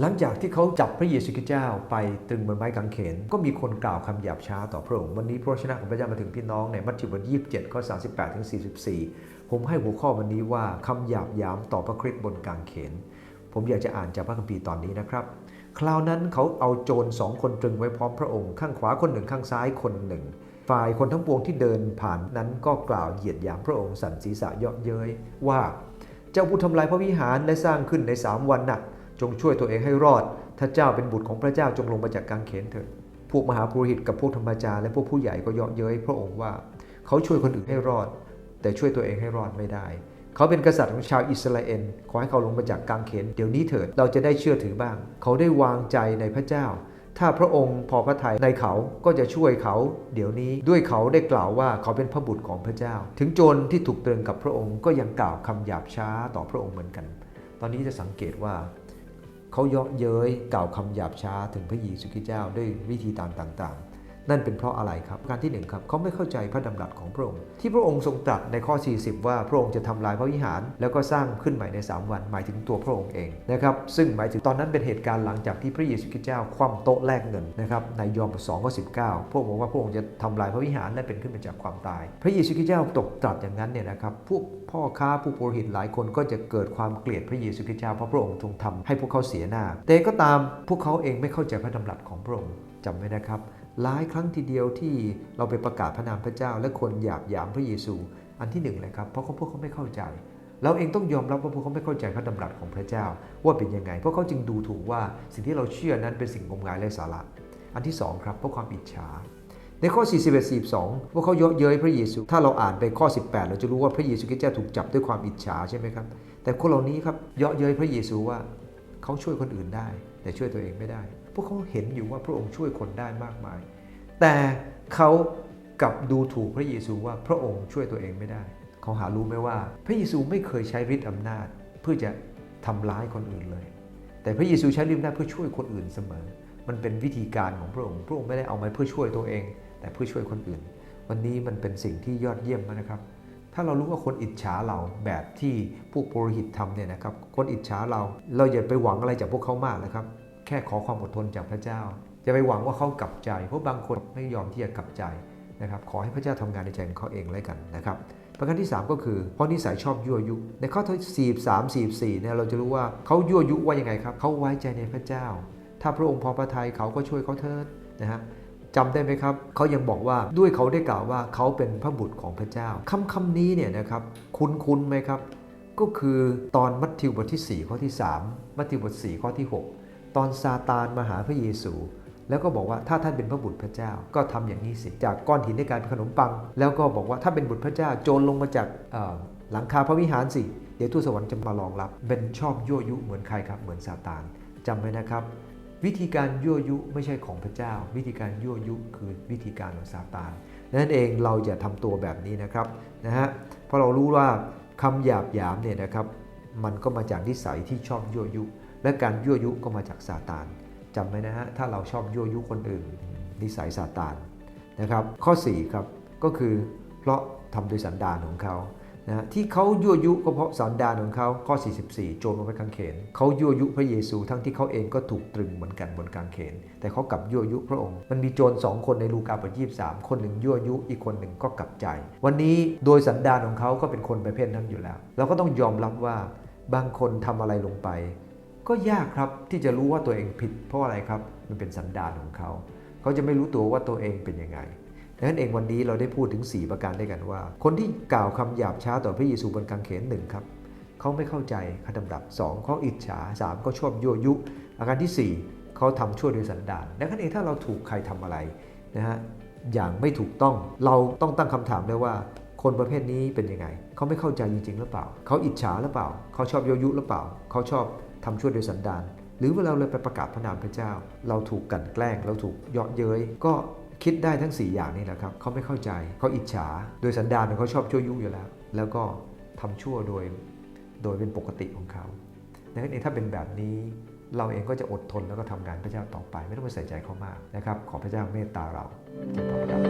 หลังจากที่เขาจับพระเยซูคริสต์เจ้าไปตรึงบนไม้กางเขน ก็มีคนกล่าวคำหยาบช้าต่อพระองค์วันนี้พระวจนะของพระเจ้ามาถึงพี่น้องในมัทธิวบทที่27ข้อ38ถึง44ผมให้หัวข้อวันนี้ว่าคำหยาบยามต่อพระคริสต์บนกางเขน ผมอยากจะอ่านจากพระคัมภีร์ตอนนี้นะครับ คราวนั้นเขาเอาโจรสองคนตรึงไว้พร้อมพระองค์ข้างขวาคนหนึ่งข้างซ้ายคนหนึ่ง ฝ่ายคนทั้งปวงที่เดินผ่านนั้นก็กล่าวเหยียดหยามพระองค์สั่นศีรษะเยาะเย้ยว่า เจ้าผู้ทำลายพระวิหารได้สร้างขึ้นในสามวันน่ะ จงช่วยตัวเองให้รอด ถ้าเจ้าเป็นบุตรของพระเจ้าจงลงมาจากกางเขนเถิด พวกมหาปุโรหิตกับพวกธรรมจารและพวกผู้ใหญ่ก็เยาะเย้ยพระองค์ว่า เขาช่วยคนอื่นให้รอด แต่ช่วยตัวเองให้รอดไม่ได้ เขาเป็นกษัตริย์ของชาวอิสราเอล ขอให้เขาลงมาจากกางเขน เดี๋ยวนี้เถิด เราจะได้เชื่อถือบ้าง เขาได้วางใจในพระเจ้า ถ้าพระองค์พอพระทัยในเขาก็จะช่วยเขา เดี๋ยวนี้ด้วยเขาได้กล่าวว่าเขาเป็นพระบุตรของพระเจ้า ถึงโจรที่ถูกตรึงกับพระองค์ก็ยังกล่าวคำหยาบช้าต่อพระองค์เหมือนกัน ตอนนี้จะสังเกตว่า เขาเยาะเย้ยกล่าวคำหยาบช้าถึงพระเยซูคริสต์เจ้าด้วยวิธีต่างๆ นั่นเป็นเพราะอะไรครับ การที่หนึ่งครับเขาไม่เข้าใจพระดำรัสของพระองค์ ที่พระองค์ทรงตรัสในข้อ 40 ว่าพระองค์จะทำลายพระวิหาร แล้วก็สร้างขึ้นใหม่ใน 3 วัน หมายถึงตัวพระองค์เองนะครับซึ่งหมายถึงตอนนั้นเป็นเหตุการณ์หลังจากที่พระเยซูคริสต์เจ้าคว่ำโต๊ะแลกเงินนะครับในยอห์นบท2ข้อ19พระองค์บอกว่าพระองค์จะทำลายพระวิหารและเป็นขึ้นมาจากความตาย พระเยซูคริสต์เจ้าตกตรัสอย่างนั้นเนี่ยนะครับพวกพ่อค้าผู้ปุโรหิตหลายคนก็จะเกิดความเกลียดพระเยซูคริสต์เจ้าเพราะพระองค์ทรงทำให้พวกเขาเสียหน้าแต่ก็ตามพวกเขาเองไม่เข้าใจพระดำรัสของพระองค์ จำไว้นะครับหลายครั้งทีเดียวที่เราไปประกาศพระนามพระเจ้า และคนหยาบหยามพระเยซู อันที่หนึ่งเลยครับเพราะเขาพวกเขาไม่เข้าใจ เราเองต้องยอมรับว่าพวกเขาไม่เข้าใจพระดำรัสของพระเจ้า ว่าเป็นยังไง เพราะเขาจึงดูถูกว่าสิ่งที่เราเชื่อนั้นเป็นสิ่งงมงายและสาระอันที่สองครับเพราะความอิจฉาในข้อ 41 42พวกเขาเยาะเย้ยพระเยซู ถ้าเราอ่านไปข้อ 18 เราจะรู้ว่าพระเยซูคริสต์เจ้าถูกจับด้วยความอิจฉาใช่ไหมครับ แต่คนเหล่านี้ครับเยาะเย้ยพระเยซูว่าเขาช่วยคนอื่นได้ แต่ช่วยตัวเองไม่ได้ พวกเขาเห็นอยู่ว่าพระองค์ช่วยคนได้มากมาย แต่เขากลับดูถูกพระเยซูว่าพระองค์ช่วยตัวเองไม่ได้ เขาหารู้ไหมว่า พระเยซูไม่เคยใช้ฤทธิ์อำนาจ เพื่อจะทำร้ายคนอื่นเลย แต่พระเยซูใช้ฤทธิ์อำนาจเพื่อช่วยคนอื่นเสมอ มันเป็นวิธีการของพระองค์ พระองค์ไม่ได้เอามาเพื่อช่วยตัวเอง แต่เพื่อช่วยคนอื่น วันนี้มันเป็นสิ่งที่ยอดเยี่ยมมากนะครับถ้าเรารู้ว่าคนอิจฉาเราแบบที่พวกปุโรหิตทำเนี่ยนะครับ คนอิจฉาเรา เราอย่าไปหวังอะไรจากพวกเขามากนะครับ ค่ขอความอดทนจากพระเจ้า จะไปหวังว่าเขากลับใจ เพราะบางคนไม่ยอมที่จะกลับใจนะครับขอให้พระเจ้าทำงานในใจของเขาเองแล้วกันนะครับประการที่ 3 ก็คือเพราะนิสัยชอบยั่วยุในข้อที่43 44เนี่ยเราจะรู้ว่าเขายั่วยุว่ายังไงครับเขาไว้ใจในพระเจ้า ถ้าพระองค์พอพระทัยเขาก็ช่วยเขาเถิดนะฮะจำได้ไหมครับเขายังบอกว่าด้วยเขาได้กล่าวว่าเขาเป็นพระบุตรของพระเจ้าคำคำนี้เนี่ยนะครับคุ้นคุ้นไหมครับ ก็คือตอนมัทธิวบทที่ 4 ข้อที่ 3 มัทธิวบท 4 ข้อที่ 6 ตอนซาตานมาหาพระเยซู แล้วก็บอกว่าถ้าท่านเป็นพระบุตรพระเจ้าก็ทำอย่างนี้สิ จากก้อนหินได้กายเป็นขนมปัง แล้วก็บอกว่าถ้าเป็นบุตรพระเจ้าโจรลงมาจากหลังคาพระวิหารสิ เดี๋ยวทูตสวรรค์จะมารองรับ เป็นชอบยั่วยุเหมือนใครครับ เหมือนซาตานจำไว้นะครับ วิธีการยั่วยุไม่ใช่ของพระเจ้า วิธีการยั่วยุคือวิธีการของซาตานนั่นเองเราอย่าทำตัวแบบนี้นะครับนะฮะเพราะเรารู้ว่าคำหยาบหยามเนี่ยนะครับมันก็มาจากนิสัยที่ชอบยั่วยุ และการยั่วยุก็มาจากซาตานจำไว้นะฮะ ถ้าเราชอบยั่วยุคนอื่น นิสัยซาตานนะครับ ข้อ4ครับก็คือเพราะทำโดยสันดานของเขานะที่เขายั่วยุก็เพราะสันดานของเขาข้อ 44 โจรมาไปกางเขนเขายั่วยุพระเยซูทั้งที่เขาเองก็ถูกตรึงเหมือนกันบนกางเขน แต่เขากลับยั่วยุพระองค์ มันมีโจรสองคนในลูกาบท23คนหนึ่งยั่วยุอีกคนหนึ่งก็กลับใจ วันนี้โดยสันดานของเขาก็เป็นคนประเภทนั้นอยู่แล้ว เราก็ต้องยอมรับว่าบางคนทำอะไรลงไป ก็ยากครับที่จะรู้ว่าตัวเองผิด เพราะอะไรครับมันเป็นสันดานของเขา เขาจะไม่รู้ตัวว่าตัวเองเป็นยังไงดังนั้นเองวันนี้เราได้พูดถึง 4 ประการด้วยกันว่า คนที่กล่าวคำหยาบช้าต่อพระเยซูบนกางเขนหนึ่งครับเขาไม่เข้าใจคำดำรัสสองเขาอิจฉาสามเขาชอบยั่วยุ อาการที่ 4 เขาทำชั่วโดยสันดานดังนั้นเองถ้าเราถูกใครทำอะไรนะฮะอย่างไม่ถูกต้องเราต้องตั้งคำถามได้วยว่า คนประเภทนี้เป็นยังไง เขาไม่เข้าใจจริงๆหรือเปล่า เขาอิจฉาหรือเปล่า เขาชอบยั่วยุหรือเปล่า เขาชอบ ทำชั่วโดยสันดานหรือเวลาเราเลยไปประกาศพระนามพระเจ้า เราถูกกลันแกล้ง เราถูกเยาะเย้ยก็คิดได้ทั้ง 4 อย่างนี้แหละครับเขาไม่เข้าใจเขาอิจฉา โดยสันดานเขาชอบชั่วยุอยู่แล้ว แล้วก็ทำชั่วโดยโดยเป็นปกติของเขาดังนั้นเองถ้าเป็นแบบนี้เราเองก็จะอดทนแล้วก็ทำงานพระเจ้าต่อไป ไม่ต้องไปใส่ใจเขามากนะครับ ขอพระเจ้าเมตตาเราจริญพรครับ